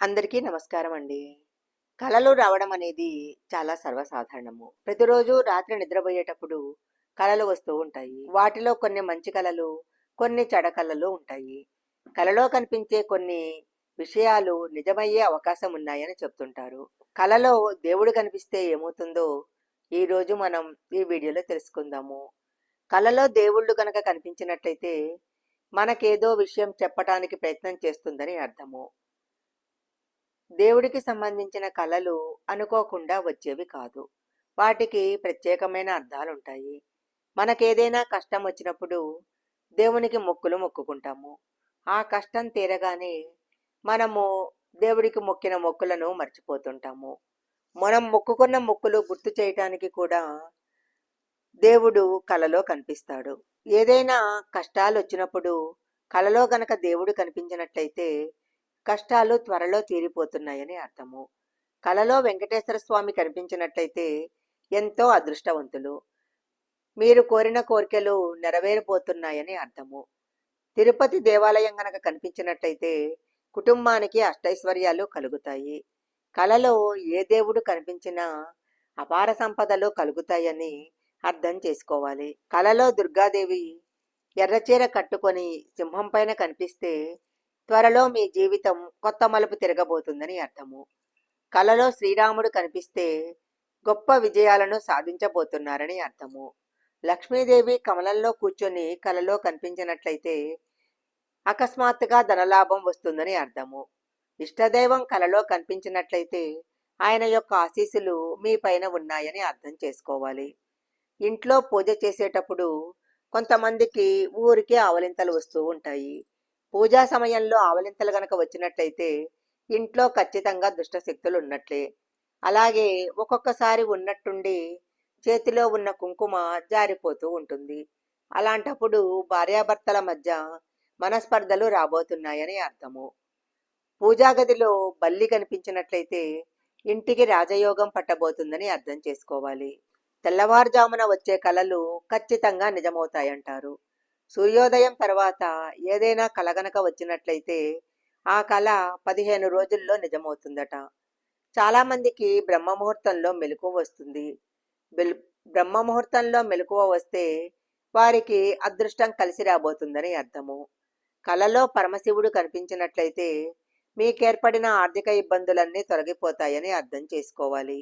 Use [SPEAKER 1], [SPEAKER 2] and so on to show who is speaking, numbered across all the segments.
[SPEAKER 1] అందరికీ నమస్కారం అండి. కళలు రావడం అనేది చాలా సర్వసాధారణము. ప్రతిరోజు రాత్రి నిద్రపోయేటప్పుడు కళలు వస్తూ ఉంటాయి. వాటిలో కొన్ని మంచి కళలు కొన్ని చెడ కళలు ఉంటాయి. కళలో కనిపించే కొన్ని విషయాలు నిజమయ్యే అవకాశం ఉన్నాయని చెప్తుంటారు. కళలో దేవుడు కనిపిస్తే ఏమవుతుందో ఈ రోజు మనం ఈ వీడియోలో తెలుసుకుందాము. కళలో దేవుళ్ళు కనుక కనిపించినట్లయితే మనకేదో విషయం చెప్పటానికి ప్రయత్నం చేస్తుందని అర్థము. దేవుడికి సంబంధించిన కళలు అనుకోకుండా వచ్చేవి కాదు. వాటికి ప్రత్యేకమైన అర్థాలుంటాయి. మనకేదైనా కష్టం వచ్చినప్పుడు దేవునికి మొక్కులు మొక్కుకుంటాము. ఆ కష్టం తీరగానే మనము దేవుడికి మొక్కిన మొక్కులను మర్చిపోతుంటాము. మనం మొక్కుకున్న మొక్కులు గుర్తు చేయటానికి కూడా దేవుడు కలలో కనిపిస్తాడు. ఏదైనా కష్టాలు వచ్చినప్పుడు కలలో గనక దేవుడు కనిపించినట్లయితే కష్టాలు త్వరలో తీరిపోతున్నాయని అర్థము. కలలో వెంకటేశ్వర స్వామి కనిపించినట్లయితే ఎంతో అదృష్టవంతులు. మీరు కోరిన కోరికలు నెరవేరిపోతున్నాయని అర్థము. తిరుపతి దేవాలయం గనక కనిపించినట్లయితే కుటుంబానికి అష్టైశ్వర్యాలు కలుగుతాయి. కలలో ఏ దేవుడు కనిపించినా అపార సంపదలు కలుగుతాయని అర్థం చేసుకోవాలి. కలలో దుర్గాదేవి ఎర్రచీర కట్టుకొని సింహం పైన కనిపిస్తే త్వరలో మీ జీవితం కొత్త మలుపు తిరగబోతుందని అర్థము. కలలో శ్రీరాముడు కనిపిస్తే గొప్ప విజయాలను సాధించబోతున్నారని అర్థము. లక్ష్మీదేవి కమలంలో కూర్చొని కలలో కనిపించినట్లయితే అకస్మాత్తుగా ధనలాభం వస్తుందని అర్థము. ఇష్టదైవం కలలో కనిపించినట్లయితే ఆయన యొక్క ఆశీస్సులు మీ పైన ఉన్నాయని అర్థం చేసుకోవాలి. ఇంట్లో పూజ చేసేటప్పుడు కొంతమందికి ఊరికే ఆవలింతలు వస్తూ ఉంటాయి. పూజా సమయంలో ఆవలింతలు గనక వచ్చినట్లయితే ఇంట్లో ఖచ్చితంగా దుష్టశక్తులు ఉన్నట్లే. అలాగే ఒక్కొక్కసారి ఉన్నట్టుండి చేతిలో ఉన్న కుంకుమ జారిపోతూ ఉంటుంది. అలాంటప్పుడు భార్యాభర్తల మధ్య మనస్పర్ధలు రాబోతున్నాయని అర్థము. పూజా గదిలో బల్లి కనిపించినట్లయితే ఇంటికి రాజయోగం పట్టబోతుందని అర్థం చేసుకోవాలి. తెల్లవారుజామున వచ్చే కళలు ఖచ్చితంగా నిజమవుతాయంటారు. సూర్యోదయం తర్వాత ఏదైనా కల గనక వచ్చినట్లయితే ఆ కళ పదిహేను రోజుల్లో నిజమవుతుందట. చాలామందికి బ్రహ్మముహూర్తంలో బ్రహ్మ ముహూర్తంలో మెలకువ వస్తుంది. బెల్ బ్రహ్మ ముహూర్తంలో మెలకువ వస్తే వారికి అదృష్టం కలిసి రాబోతుందని అర్థము. కలలో పరమశివుడు కనిపించినట్లయితే మీకేర్పడిన ఆర్థిక ఇబ్బందులన్నీ తొలగిపోతాయని అర్థం చేసుకోవాలి.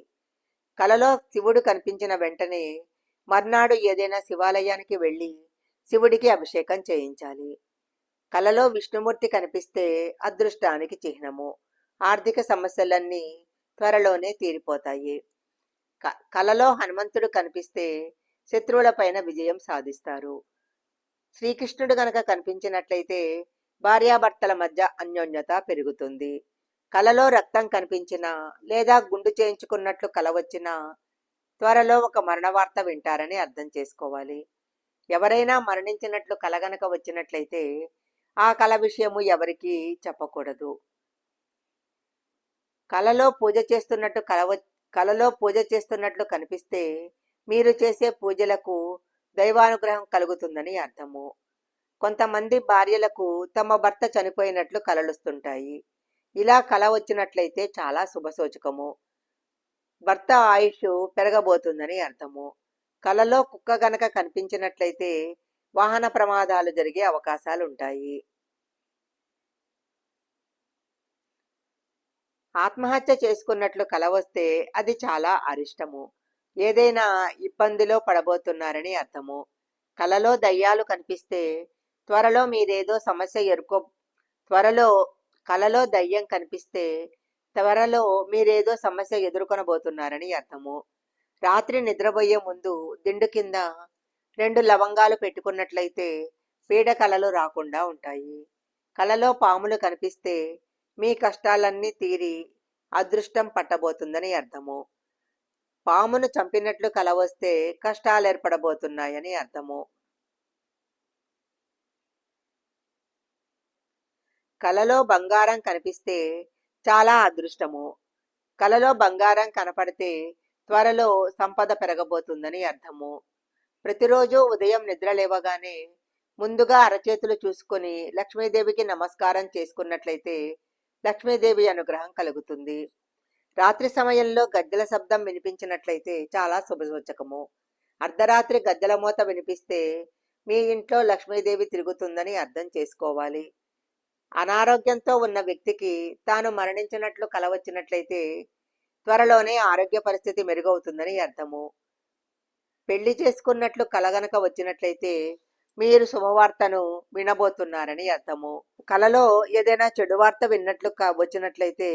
[SPEAKER 1] కలలో శివుడు కనిపించిన వెంటనే మర్నాడు ఏదైనా శివాలయానికి వెళ్ళి శివుడికి అభిషేకం చేయించాలి. కలలో విష్ణుమూర్తి కనిపిస్తే అదృష్టానికి చిహ్నము. ఆర్థిక సమస్యలన్నీ త్వరలోనే తీరిపోతాయి. క- కలలో హనుమంతుడు కనిపిస్తే శత్రువులపైన విజయం సాధిస్తారు. శ్రీకృష్ణుడు గనక కనిపించినట్లయితే భార్యాభర్తల మధ్య అన్యోన్యత పెరుగుతుంది. కలలో రక్తం కనిపించినా లేదా గుండు చేయించుకున్నట్లు కల వచ్చినా త్వరలో ఒక మరణ వార్త వింటారని అర్థం చేసుకోవాలి. ఎవరైనా మరణించినట్లు కలగనక వచ్చినట్లయితే ఆ కల విషయము ఎవరికీ చెప్పకూడదు. కలలో పూజ చేస్తున్నట్టు కల వ- కలలో పూజ చేస్తున్నట్లు కనిపిస్తే మీరు చేసే పూజలకు దైవానుగ్రహం కలుగుతుందని అర్థము. కొంతమంది భార్యలకు తమ భర్త చనిపోయినట్లు కలలుస్తుంటాయి. ఇలా కల వచ్చినట్లయితే చాలా శుభసూచకము భర్త ఆయుష్ పెరగబోతుందని అర్థము. కలలో కుక్క గనక కనిపించినట్లయితే వాహన ప్రమాదాలు జరిగే అవకాశాలు ఉంటాయి ఆత్మహత్య చేసుకున్నట్లు కల వస్తే అది చాలా అరిష్టము. ఏదైనా ఇబ్బందిలో పడబోతున్నారని అర్థము. కలలో దయ్యాలు కనిపిస్తే త్వరలో మీరేదో సమస్య ఎరుకో త్వరలో కలలో దయ్యం కనిపిస్తే త్వరలో మీరేదో సమస్య ఎదుర్కొనబోతున్నారని అర్థము. రాత్రి నిద్రపోయే ముందు దిండు కింద రెండు లవంగాలు పెట్టుకున్నట్లయితే పీడ కలలు రాకుండా ఉంటాయి. కలలో పాములు కనిపిస్తే మీ కష్టాలన్నీ తీరి అదృష్టం పట్టబోతుందని అర్థము. పామును చంపినట్లు కల వస్తే కష్టాలు ఏర్పడబోతున్నాయని అర్థము. కలలో బంగారం కనిపిస్తే చాలా అదృష్టము. కలలో బంగారం కనపడితే త్వరలో సంపద పెరగబోతుందని అర్థము. ప్రతిరోజు ఉదయం నిద్ర లేవగానే ముందుగా అరచేతులు చూసుకొని లక్ష్మీదేవికి నమస్కారం చేసుకున్నట్లయితే లక్ష్మీదేవి అనుగ్రహం కలుగుతుంది. రాత్రి సమయంలో గద్దెల శబ్దం వినిపించినట్లయితే చాలా శుభసూచకము. అర్ధరాత్రి గద్దెల మూత వినిపిస్తే మీ ఇంట్లో లక్ష్మీదేవి తిరుగుతుందని అర్థం చేసుకోవాలి. అనారోగ్యంతో ఉన్న వ్యక్తికి తాను మరణించినట్లు కలవచ్చినట్లయితే త్వరలోనే ఆరోగ్య పరిస్థితి మెరుగవుతుందని అర్థము. పెళ్ళి చేసుకున్నట్లు కలగనక వచ్చినట్లయితే మీరు శుభవార్తను వినబోతున్నారని అర్థము. కలలో ఏదైనా చెడు వార్త విన్నట్లు వచ్చినట్లయితే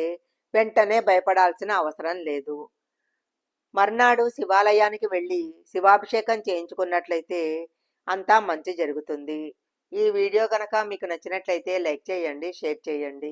[SPEAKER 1] వెంటనే భయపడాల్సిన అవసరం లేదు. మర్నాడు శివాలయానికి వెళ్ళి శివాభిషేకం చేయించుకున్నట్లయితే అంతా మంచి జరుగుతుంది. ఈ వీడియో కనుక మీకు నచ్చినట్లయితే లైక్ చేయండి షేర్ చేయండి.